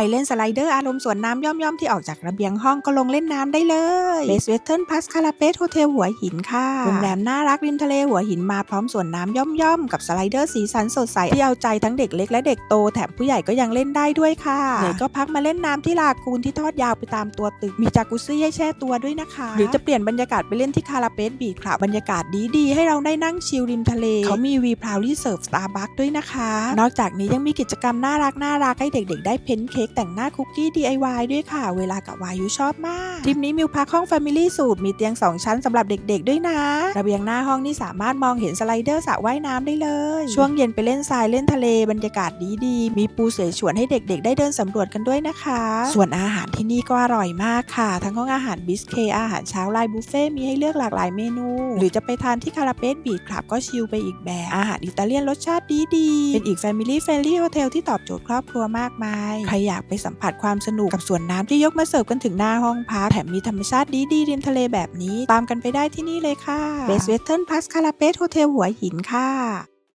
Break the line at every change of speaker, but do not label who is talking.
ไปเล่นสไลเดอร์อารมณ์สวนน้ำย่อมๆที่ออกจากระเบียงห้องก็ลงเล่นน้ำได้เลย Best Western Pass c a r a p e t Hotel หัวหินค่ะโรงแรมน่ารักริมทะเลหัวหินมาพร้อมสวนน้ำย่อมๆกับสไลเดอร์สีสันสดใสที่เอาใจทั้งเด็กเล็กและเด็กโตแถมผู้ใหญ่ก็ยังเล่นได้ด้วยค่ะเหนื่อก็พักมาเล่นน้ำที่ลากูนที่ทอดยาวไปตามตัวตึกมีจากุซซี่ให้แช่ตัวด้วยนะคะ หรือจะเปลี่ยนบรรยากาศไปเล่นที่คาราเปสบีชครับบรรยากาศดีๆให้เราได้นั่งชิลริมทะเลเขามีวีพราวที่เสิร์ฟสตาร์บัคด้วยนะคะ นอกจากนี้ยังมีกิจกรรมน่ารักน่ารักให้เด็ก ๆ ได้เพ้นเค้กแต่งหน้าคุกกี้ DIY ด้วยค่ะ เวลากับวายุชอบมาก ทริปนี้มิวพักห้อง Family สูตรมีเตียง 2 ชั้นสำหรับเด็กๆ ด้วยนะ ระเบียงหน้าห้องนี่สามารถมองเห็นสไลเดอร์สระว่ายน้ำได้เลย ช่วงเย็นไปเล่นทรายเล่นทะเลบรรยากาศดีๆ มีปูเสฉวนให้เด็กๆ ได้เดินสำรวจกันด้วยนะคะ ส่วนอาหารที่นี่ก็อร่อยมากค่ะ ทั้งห้องอาหารบิสเคอาหารเช้าไลน์บุฟเฟ่ต์มีให้เลือกหลากหลายเมนู หรือจะไปทานที่คาราเปสบีชคลับก็ชิลไปอีกแบบ อาหารอิตาเลียนรสชาติดีๆเป็นอีก Family Friendly Hotel ที่ตอบโจทย์ครอบครัวมากมายใครอยากไปสัมผัสความสนุกกับสวนน้ำที่ยกมาเสิร์ฟกันถึงหน้าห้องพักแถมมีธรรมชาติดีๆริมทะเลแบบนี้ ตามกันไปได้ที่นี่เลยค่ะ Best Western Pass c a r a p e s Hotel หัวหินค่ะ